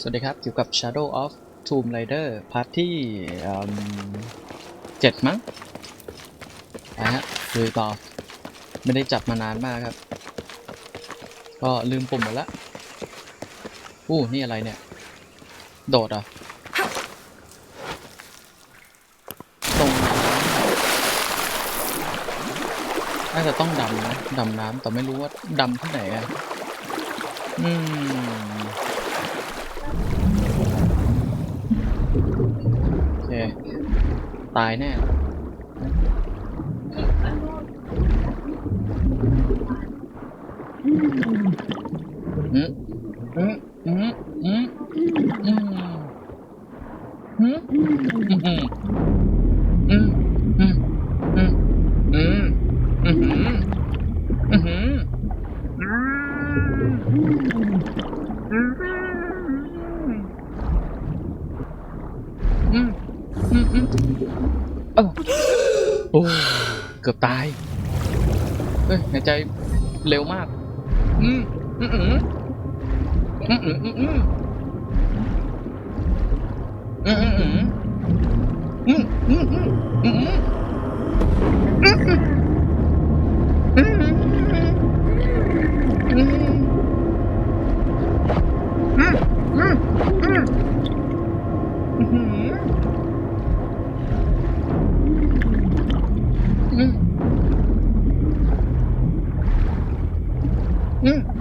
สวัสดีครับ อยู่กับ Shadow of Tomb Raider พาร์ทที่เจ็ดมั้งไปฮะลุยต่อ ไม่ได้จับมานานมากครับ ก็ลืมปุ่มหมดละอู้นี่อะไรเนี่ย โดดอะตรงน่าจะต้องดำนะดำน้ำแต่ไม่รู้ว่าดำที่ไหนอะอืม ตายแน่อืมอืมอืมอืมอืมอืมอืมอืมอืมอืมอืมอืมอืมอืมอืม โอ้เกือบตาย เฮ้ยหายใจเร็วมาก อืมอืมอืมอืมอืมอืมอืมอืมอืมอืมอืมอืมอืม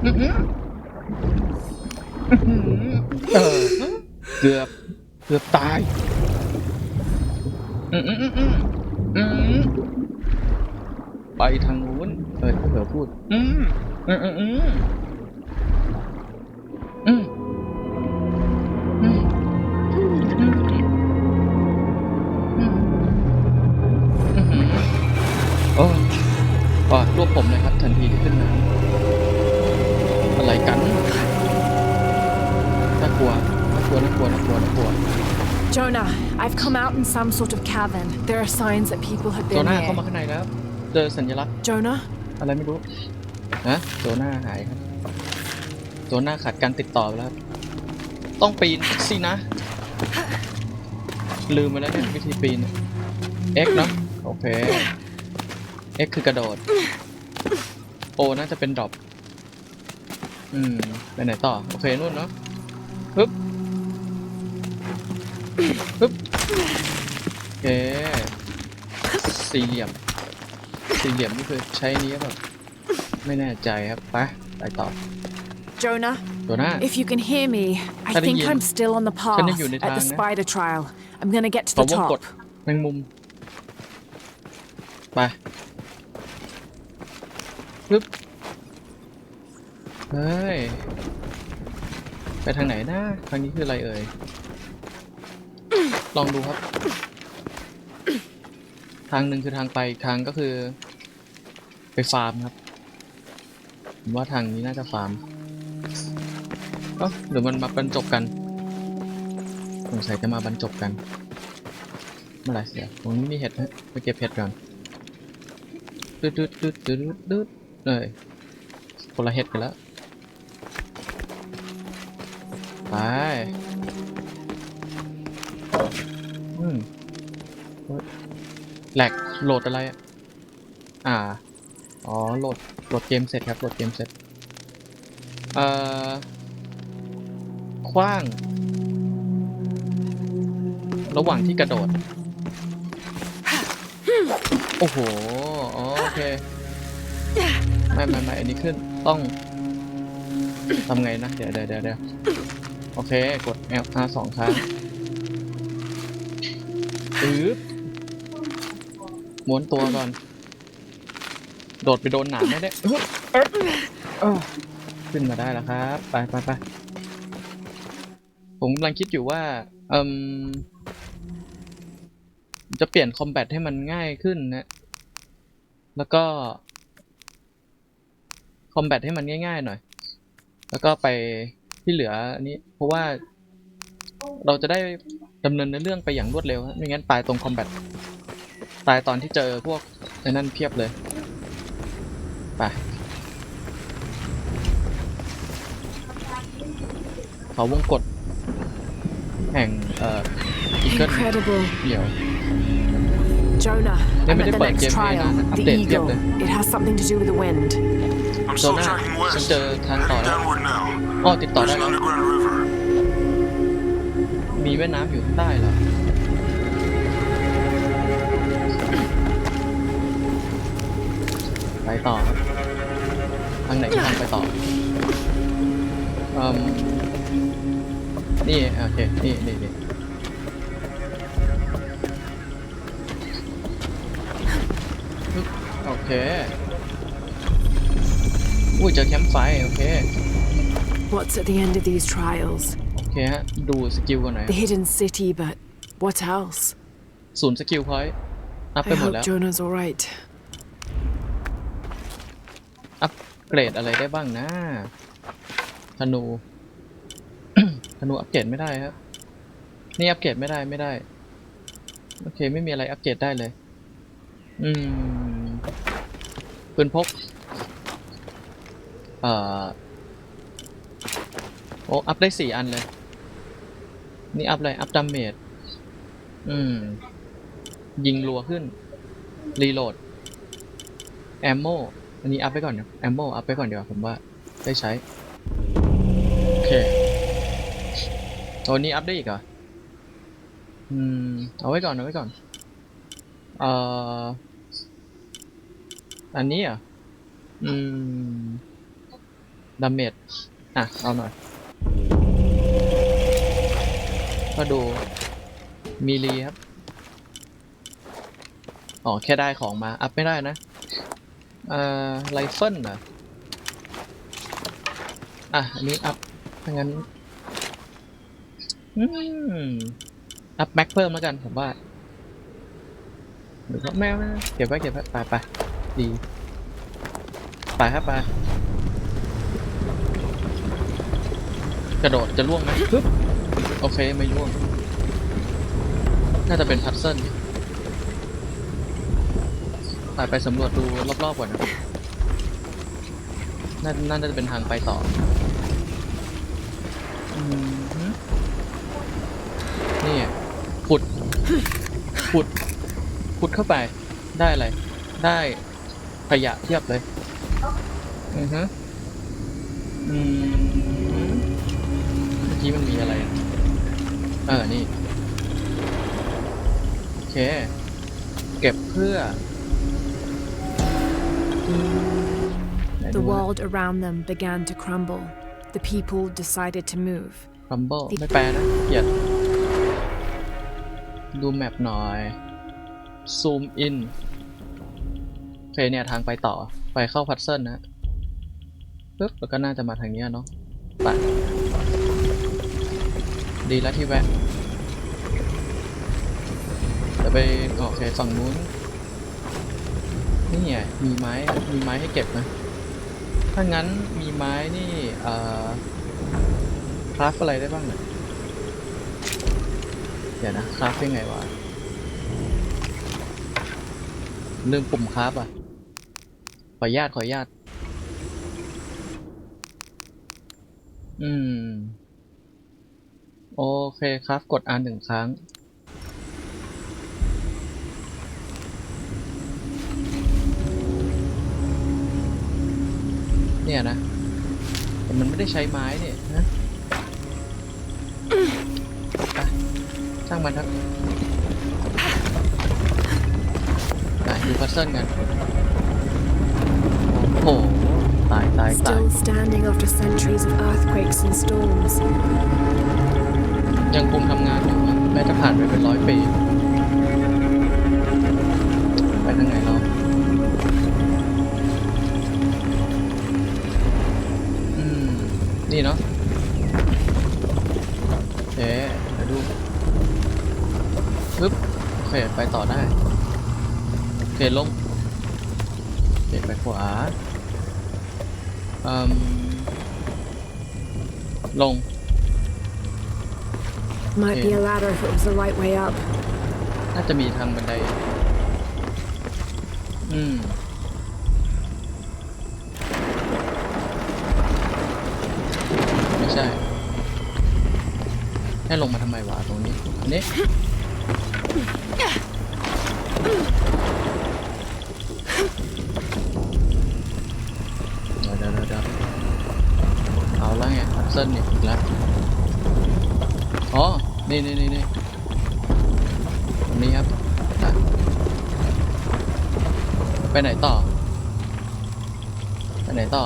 เกือบเกือบตายไปทางนู้นเออเผื่อพูด อืมอืมอืมอืมอืมโอ้ปลดรวบผมเลยครับ ทันทีที่ขึ้นน้ำ กันน่ากลัวน่ากลัวน่ากลัวน่ากลัวน่ากลัว Jonah, I've come out in some sort of cavern. There are signs that people have โจ been น่าเข้า here. มาข้างในแล้ว เจอสัญลักษณ์ Jonah? อะไรไม่รู้ฮะโจน่าหายครับโจน่าขาดการติดต่อไปแล้วครับต้องปีนสินะ ลืมไปแล้วเนี่ยวิธีปีน X เนาะโอเค X คือกระโดด O น่าจะเป็นดรอป อืม ไปไหนต่อ โอเค นู่นเนาะปึ๊บปึ๊บโอเคสี่เหลี่ยม สี่เหลี่ยมนี่คือใช้นี้แบบไม่แน่ใจครับ ไป ไปต่อ Jonah? ตัวหน้า If you can hear me, I Can think you- I'm still on the path Can you- at the spider trial. I'm gonna get to ขอ the วงกด top. แมงมุม ไปปึ๊บ เฮ้ย ไปทางไหนนะทางนี้คืออะไรเอ่ย ลองดูครับ ทางหนึ่งคือทางไปทางก็คือ ไปฟาร์มครับ ผมว่าทางนี้น่าจะฟาร์มเอ้าหรือมันมาบรรจบกันสงสัยจะมาบรรจบกันเมื่อไรเสียตรงนี้มีเห็ดนะไปเก็บเห็ดก่อนดืดดืดดืดดืดดืดเอ้ยคนละเห็ดกันแล้ว ไปอืมเฮ้ยแหลกโหลดอะไรอะอ่า อ๋อ โหลด โหลดเกมเสร็จครับ โหลดเกมเสร็จ เอ่อ คว้าง ระหว่างที่กระโดด โอ้โห โอเค ไม่ไม่ไม่อันนี้ขึ้น ต้องทำไงนะ เดี๋ยวเดี๋ยวเดี๋ยว โอเค กด L R สองครั้งปึ๊บม้วนตัวก่อน โดดไปโดนหนามไม่ได้เอ้ยเอ้ยเอ้ยขึ้นมาได้แล้วครับ ไปไปไปผมกำลังคิดอยู่ว่า เอมจะเปลี่ยนคอมแบทให้มันง่ายขึ้นนะ แล้วก็ คอมแบทให้มันง่ายๆหน่อย แล้วก็ไป ที่เหลืออันนี้ เพราะว่าเราจะได้ดำเนินในเรื่องไปอย่างรวดเร็วฮะไม่งั้นตายตรงคอมแบทตายตอนที่เจอพวกไอ้นั่นเพียบเลยไปเขาวงกดแห่งเอ่ออีเกิล Incredible. เดี่ยว Jonah, Let I'm me at the just next give me trial. an The update, Eagle. yeah. It has something to do with the wind. I'm โซ still น่า tracking ฉัน west. เจอทางต่อ Heading แล้ว downward now. อ๋อติดต่อ There's ได้ an แล้ว underground river. มีแม่น้ำอยู่ข้างใต้เหรอ ไปต่อครับทางไหนก็ทางไปต่ออืมนี่โอเคนี่นี่นี่ปึ๊บโอเค อุ้ยเจอแคมป์ไฟ โอเค What's at the end of these trials? โอเคฮะ ดูสกิลก่อนหน่อย The hidden city, but what else? ศูนย์สกิลพอยต์อัพ I ไปหมด hope แล้ว Jonah's alright. อัปเกรดอะไรได้บ้างนะธนู ธนูอัปเกรดไม่ได้ครับ นี่อัปเกรดไม่ได้ไม่ได้ โอเค ไม่มีอะไรอัปเกรดได้เลย อืมปืนพก เอ่อ โอ้อัพได้สี่อันเลย นี่อัพเลยอัพดาเมจอืม ยิงรัวขึ้น รีโหลด แอมโม อันนี้อัพไปก่อนเดี๋ยวแอมโมอัพไปก่อนเดี๋ยวผมว่าได้ใช้ โอเค ตัวนี้อัพได้อีกเหรอ อืม เอาไว้ก่อน เอาไว้ก่อน เอ่อ อันนี้อะ อืม ดาเมจอะ เอาหน่อย ก็ดูมีรีครับ อ๋อ แค่ได้ของมา อัพไม่ได้นะเอ่อไรเฟิลเหรออะ อันนี้อัพถ้างั้น อืม อัพแม็กเพิ่มแล้วกันผมว่าหรือว่าแม่ไม่เก็บไว้เก็บไว้ไปไปดีไปครับไปกระโดดจะล่วงไหมปึ๊บ โอเคไม่ล่วงน่าจะเป็นพัซเซิลไปไปสำรวจดูรอบๆก่อนนะน่าน่าจะเป็นทางไปต่ออนี่ขุดขุดขุดเข้าไปได้อะไร ได้ขยะเทียบเลย อือฮึอืมเมื่อกี้มันมีอะไรอะ เออ นี่ โอเค เก็บเพื่อไหน The ดูนะ world around them began to crumble. The people decided to move. Rumble ไม่แปลนะเกลียดดูแมปหน่อย ซูมอินโอเคเนี่ยทางไปต่อ ไปเข้าพัซเซิลนะปึ๊บแล้วก็น่าจะมาทางเนี้ยเนาะไป ดีแล้วที่แวะจะไปโอเคฝั่งนู้นนี่ไงมีไม้มีไม้ให้เก็บนะถ้างั้นมีไม้นี่เอ่อคราฟอะไรได้บ้างเนี่ยเดี๋ยวนะคราฟยังไงวะลืมปุ่มคราฟอะ ขออนุญาตขออนุญาตอืม โอเคคราฟกด R หนึ่งครั้ง เนี่ยนะ แต่มันไม่ได้ใช้ไม้เนี่ยนะช่างมันครับไปดูพัซเซิลกัน โอ้โห ตายตายตาย Still standing after centuries of earthquakes and storms. ยังคงทำงานอยู่อะแม้จะผ่านไปเป็นร้อยปี ไปทางไหนเราอืม นี่เนาะโอเคเดี๋ยวดูปึ๊บโอเค ไปต่อได้ โอเค ลงโอเคไปขวาอืมลง Might be a ladder if it was the right way up. น่าจะมีทางบันได อืม ไม่ใช่ ให้ลงมาทำไมวะตรงนี้ อันนี้เดี๋ยวเดี๋ยวเดี๋ยวเดี๋ยวเอาแล้วไงพัซเซิลเนี่ยอีกแล้วอ๋อ นี่นี่นี่นี่ตรงนี้ครับไปไหนต่อ ไปไหนต่อ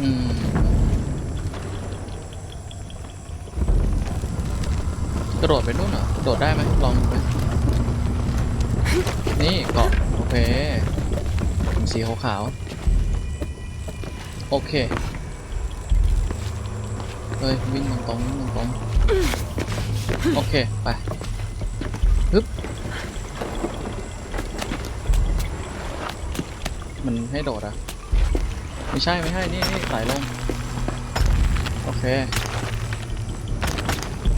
อืม กระโดดไปนู่นเหรอกระโดดได้ไหมลองดูไหมนี่เกาะโอเค สีขาวๆโอเค เฮ้ยวิ่งตรงๆวิ่งตรงๆโอเค ไปฮึบมันให้โดดอะไม่ใช่ไม่ใช่นี่นี่สายลง โอเค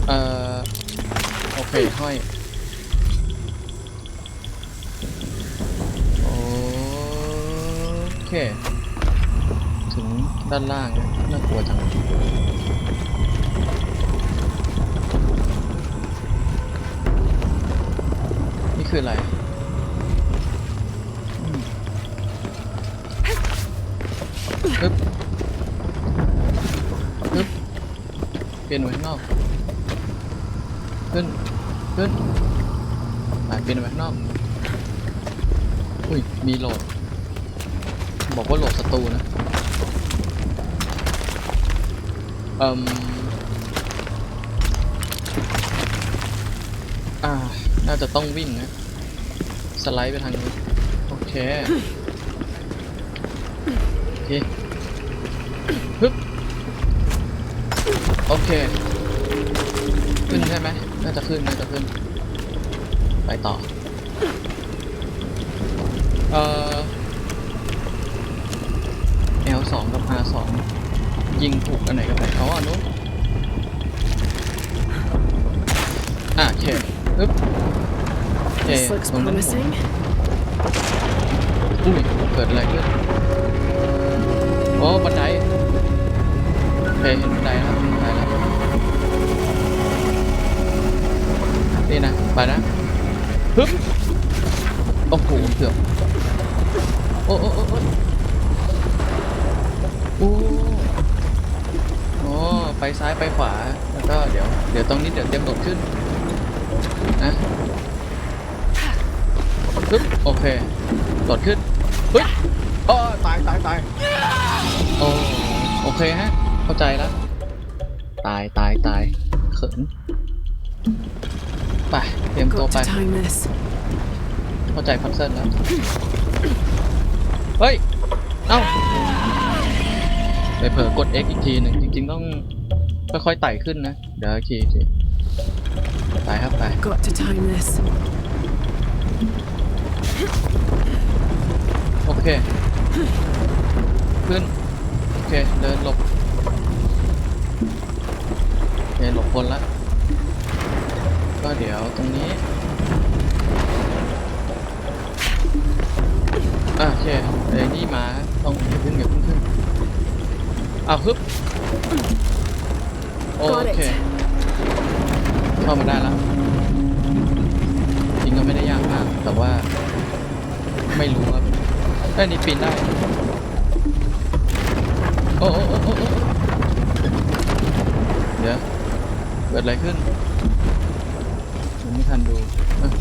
เอ่อ โอเคห้อยโอเค ด้านล่างน่ากลัวจังนี่คืออะไรฮึบฮึบเปลี่ยนไว้ข้างนอก ขึ้น ขึ้นอ่าเปลี่ยนไว้ข้างนอก อุ้ย มีโหลด บอกว่าโหลดศัตรูนะ เอ่มอ่า น่าจะต้องวิ่งนะ สไลด์ไปทางนี้ โอเค โอเคฮึบโอเค ขึ้นใช่ไหมน่าจะขึ้น น่าจะขึ้น ไปต่อ เอ่อ L2 กับ R2 ยิงถูกอันไหนกับไหนอ๋ออันนู้นอะโอเคปึ๊บโอเค This looks ตรงนั้นหมุน promising. อุ้ยเกิดอะไรขึ้นโอ้บันไดโอเคเห็นบันไดแล้วเห็นบันไดแล้วนี่นะไปนะฮึบโอ้โหเกือบโอ้โอ้โอ้โอ้โอ้โอ้ ไปซ้ายไปขวา แล้วก็เดี๋ยว เดี๋ยวตรงนี้เดี๋ยวเตรียมโดดขึ้นนะฮึบโอเคโดดขึ้นเฮ้ยอ้อตายตายตายโอ้โอเคฮะ เข้าใจแล้ว ตายตายตายเขินไปเตรียมตัว Got ไป to time this. เข้าใจพัซเซิลแล้ว เฮ้ย เอ้าไปเผลอกด X อีกทีหนึ่งจริงๆต้อง ค่อยๆไต่ขึ้นนะ เดี๋ยวอีกทีอีกทีไปครับไป Got to time this. โอเค ขึ้น โอเค เดินหลบ โอเค หลบคนละ ก็เดี๋ยวตรงนี้ อะโอเคเอ้ยนี่มา ต้องอย่าเพิ่งอย่าเพิ่งขึ้นอ้าวฮึบ โอ Got เค it. เข้ามาได้แล้วจริงก็ไม่ได้ยากมาก แต่ว่า ไม่รู้ครับเอ้ยนี่ปีนได้ โอ้โอ้โอ้โอ้โอ้เดี๋ยวเกิดอะไรขึ้นผมไม่ทันดูเอ้ย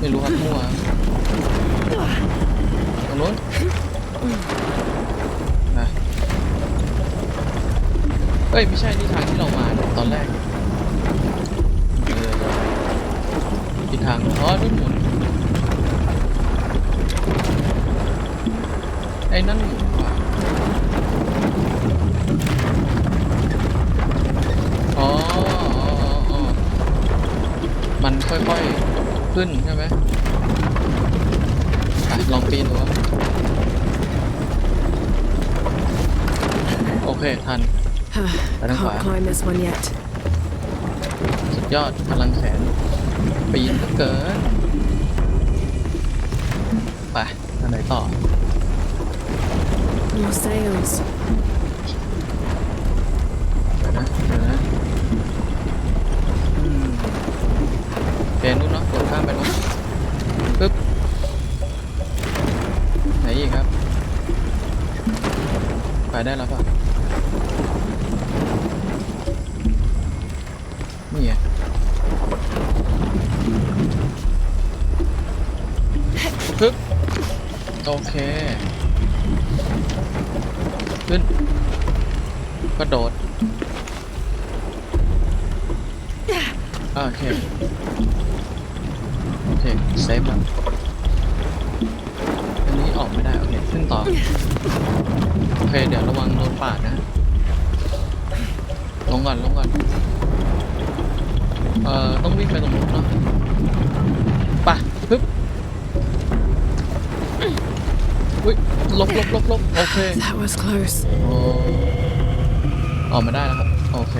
ไม่รู้ครับมั่วตรงนู้น อ้ยไม่ใช่นี่ทางที่เรามาเนี่ยตอนแรกเอออีกทางอ๋อนู่นหมุนไอ้นั่นหมุนว่ะอ๋ออ๋ออ๋อมันค่อยๆขึ้นใช่ไหมอะลองปีนดูโอเค ทัน ไปทางขวาสุดยอดพลังแสนปีนก็เกินไปทางไหนต่อ No sails. เดี๋ยวนะเดี๋ยวนะเต้นรุ่นเนาะกดข้ามไปนู้นปึ๊บไหนอีกครับ ไปได้แล้วป่ะ ปึ๊บโอเค ขึ้น กระโดดอ่าโอเค โอเค เซฟแล้วอันนี้ออกไม่ได้ โอเค ขึ้นต่อ โอเค เดี๋ยวระวังโดนปาดนะ ลงก่อน ลงก่อน เอ่อ ต้องวิ่งไปตรงนู้นเนาะไปะปึ๊บ อุ้ยลบลบลบลบโอเค That was close. โอ้ออกมาได้แล้วครับ โอเค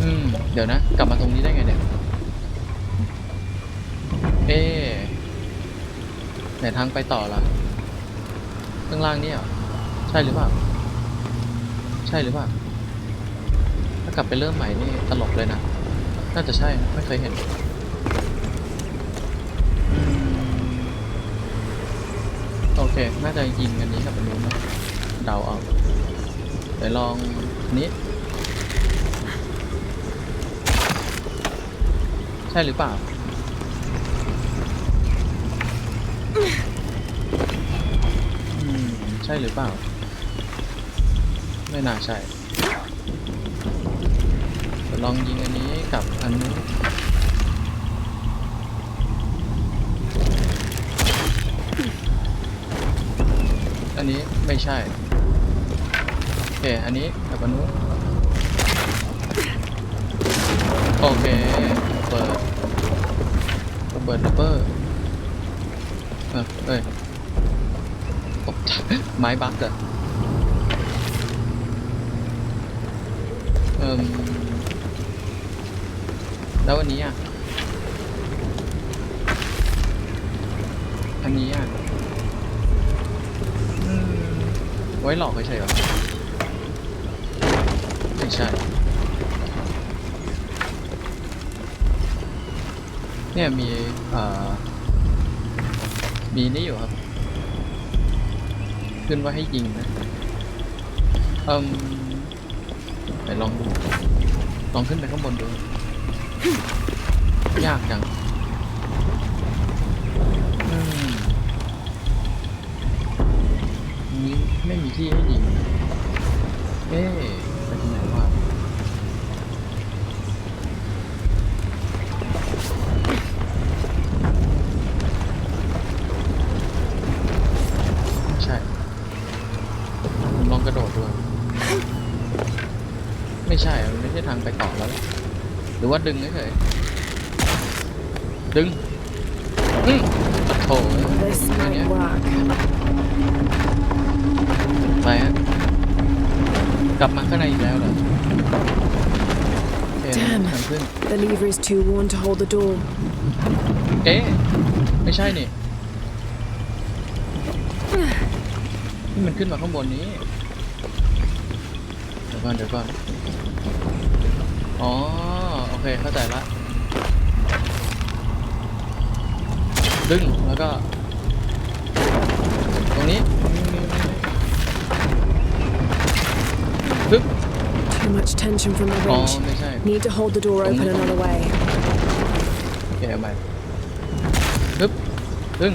อืม เดี๋ยวนะ กลับมาตรงนี้ได้ไงเนี่ย เอ๊ะไหนทางไปต่อล่ะข้างล่างนี่เหรอ ใช่หรือเปล่า ใช่หรือเปล่า ถ้ากลับไปเริ่มใหม่นี่ตลกเลยนะ น่าจะใช่นะไม่เคยเห็นอืมโอ เค น่าจะยิงอันนี้กับอันนู้นนะเดาเอาเดี๋ยวลองนี้ ใช่หรือเปล่า อืม ใช่หรือเปล่า ไม่น่าใช่ลองยิงอันนี้กับอันนี้นอันนี้ ไม่ใช่ โอเค อันนี้กับอันนู้นโอเค เปิดเปิดดับเบิลเออเอ้ยตกใจไม้บักเหรอเอิ่มแล้วอันนี้อะ อันนี้อะอืม ไว้หลอกเฉยๆเหรอไม่ใช่ เนี่ยมีอ่อมีนี่อยู่ครับ ขึ้นว่าให้ยิงนะเอืมไหนลองดูลองขึ้นไปข้างบนดู ยากจัง ไม่ใช่ทางไปต่อแล้วล่ะหรือว่าดึงเฉยๆดึงอืมโถ This อย่างเงี้ย might work. ไปฮะกลับมาข้างในอีกแล้วเหรอโอเค Damn ทางขึ้น The lever is too worn to hold the door. เอ๊ะไม่ใช่นี่นี่มันขึ้นมาข้างบนนี้ เดี๋ยวก่อนเดี๋ยวก่อน อ๋อ โอเค เข้าใจละ ดึง แล้วก็ ตรงนี้ปึ๊บ Too much tension from the อ๋อ ridge. ไม่ใช่ Need to hold the door open another way. โอเคเอาใหม่ปึ๊บ ดึง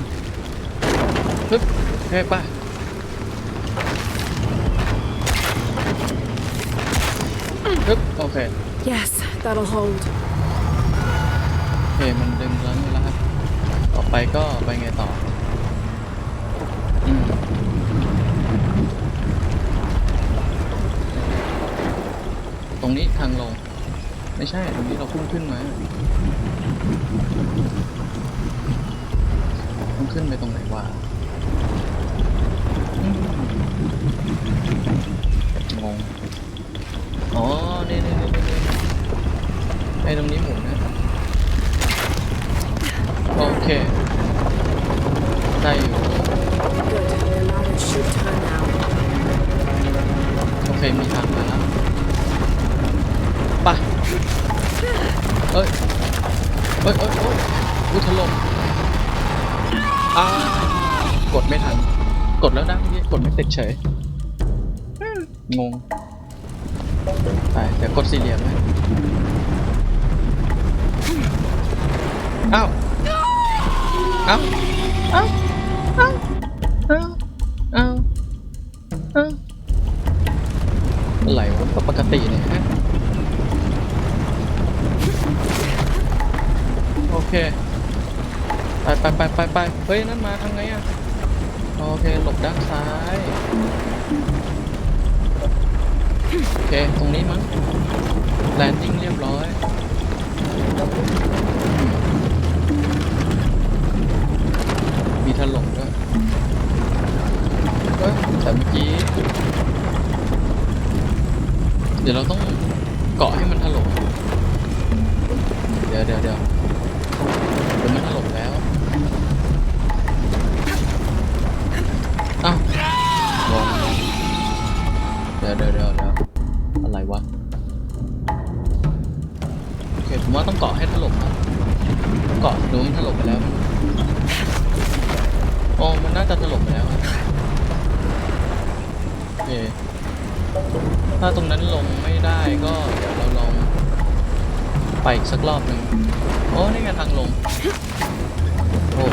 ปึ๊บโอเคไป ปึ๊บ โอเค Yes, that'll hold. โอเคมันดึงแล้วนี่แล้วครับ ต่อไปก็ไปไงต่ออืมตรงนี้ทางลง ไม่ใช่ ตรงนี้เราพุ่งขึ้นมาต้องขึ้นไปตรงไหนวะงง อ๋อ นี่นี่นี่นี่ ไอ้ตรงนี้หมุนนะโอเค ได้อยู่ Good. The ladder should turn now. โอเค มีทางมาแล้วไปเอ้ยเอ้ยเอ้ยเอ้ยอุยถล่มอ้ากดไม่ทัน กดแล้วนะเมื่อกี้กดไม่ติดเฉย งง ไป เดี๋ยวกดสี่เหลี่ยมนะ อ้าเอ้าเอ้าเอ้าเอ้าเอ้าเอ้าอะไรวะก็ปกติเนี่ยฮะโอเค ไปไปไปไปไปเฮ้ย นั่นมาทางไงอะ โอเค หลบด้านซ้าย โอเค ตรงนี้มั้ง แลนดิ้งเรียบร้อย มีถล่มด้วยเอ้ยแต่เมื่อกี้ เดี๋ยวเราต้องเกาะให้มันถล่มเดี๋ยวเดี๋ยวเดี๋ยวเดี๋ยวมันถล่มแล้วอ้าวงงเดี๋ยวเดี๋ยวเดี๋ยวเดี๋ยวอะไรวะโอเคผมว่าต้องเกาะให้ถล่มนะเกาะหรือมันถล่มไปแล้ว อ้มันน่าจะถล่มไปแล้วอะโอเคถ้าตรงนั้นลงไม่ได้ก็เดี๋ยวเราลองไปอีกสักรอบหนึ่งโอ้นี่ไงทางลงโอ้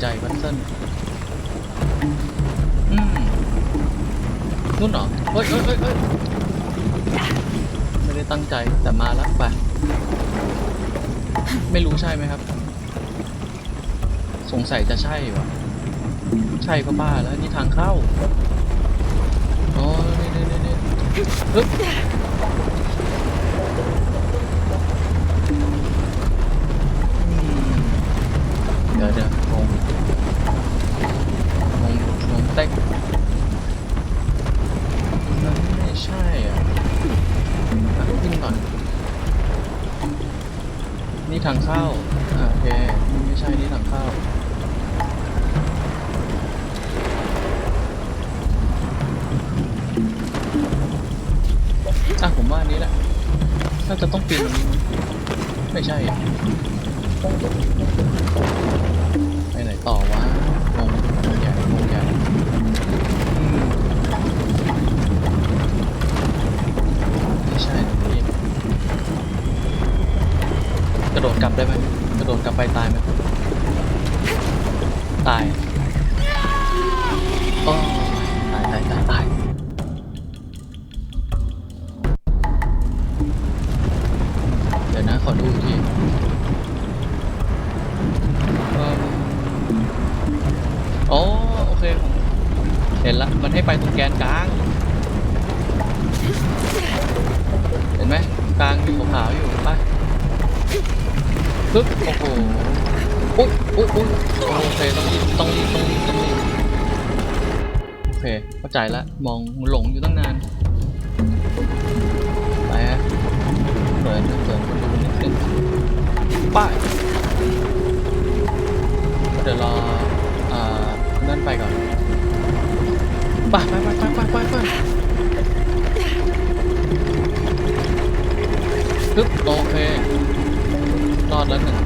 ใจบัตเซิลอืมนู่นเหรอเฮ้ยเฮ้ยเฮ้ยเฮ้ยไม่ได้ตั้งใจแต่มาแล้วไป ไม่รู้ใช่ไหมครับ สงสัยจะใช่วะใช่ก็บ้าแล้วนี่ทางเข้า อ๋อนี่นี่นี่นี่าอันนี้แหละน่าจะต้องเปลี่ยนไม่ใช่ไปไหนต่อวะงงงงใหญ่งงใหญ่ไม่ใช่ตรงนี้กระโดดกลับได้ไหมกระโดดกลับไปตายไหมตายโอ้ตายตายตายตาย เข้าใจละมองหลงอยู่ตั้งนาน ไปฮะเปิดเปิดประตูนิดนึงป้ายเดี๋ยวรออ่านั่นไปก่อนไปไปไปไปไปไปไปปึ๊บโอเครอดแล้วหนึ่ง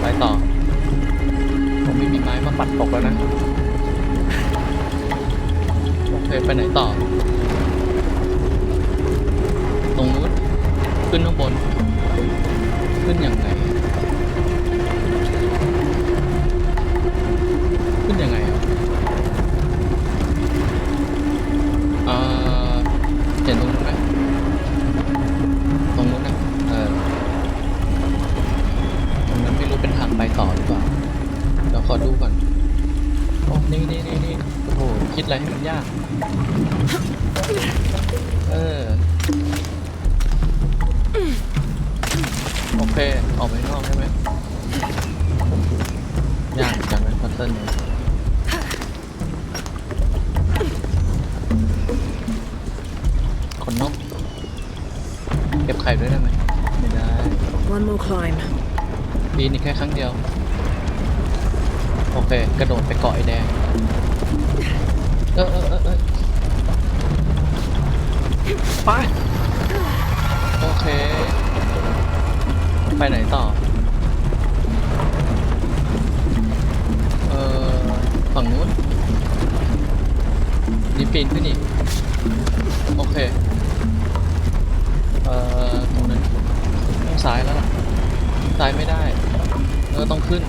ไปต่อผมไม่มีไม้มาปัดตกแล้วนะ เคไปไหนต่อ ตรงนู้นขึ้นข้างบน ขึ้นยังไง ขึ้นยังไงอะเอ่อเห็นตรงนู้นไหมตรงนู้นนะเออตรงนั้นไม่รู้เป็นทางไปต่อหรือเปล่าเดี๋ยวขอดูก่อนโอ้นี่นี่นี่นี่ โอ้โหคิดอะไรให้มันยาก เออ โอเค ออกไปข้างนอกได้ไหมยากจังเลยพัซเซิลนี้ขนนก เก็บไข่ด้วยได้ไหมไม่ได้ One more climb. ปีนอีกแค่ครั้งเดียว โอเค กระโดดไปเกาะไอ้แดงเออเออเออเออไป โอเค ไปไหนต่อ เออฝั่งนู้น นี่ปีนขึ้นอีก โอเค เอ่อ ตรงนั้นต้องซ้ายแล้วล่ะ ซ้ายไม่ได้ เออ ต้องขึ้น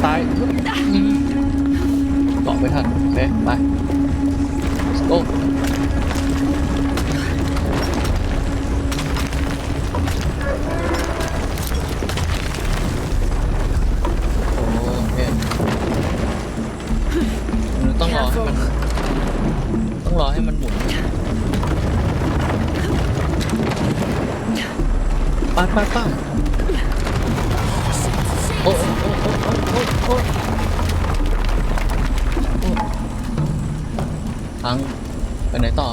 อย่ายนี่เกาะไปทันโอเคไป let's go โอต้องรอให้มัน ต้องรอให้มันหมุนไป้าป้าป้า ทังไปไหนต่อ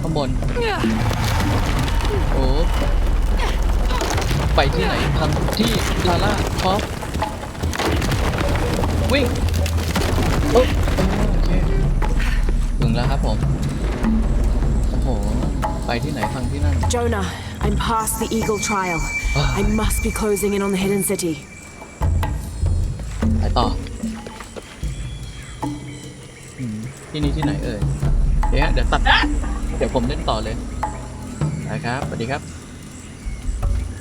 ข้างบน โอ้ ไปที่ไหนทังที่ลาล่าท็อปวิ่งโออเคถึงแล้วครับผม โอ้โห ไปที่ไหนทังที่นั่นโจนา I'm past the Eagle Trial. I must be closing in on the hidden city. ไปต่ออืมที่นี่ที่ไหนเอ่ย เดี๋ยวฮะเดี๋ยวตัด เดี๋ยวผมเล่นต่อเลยไปครับสวัสดีครับ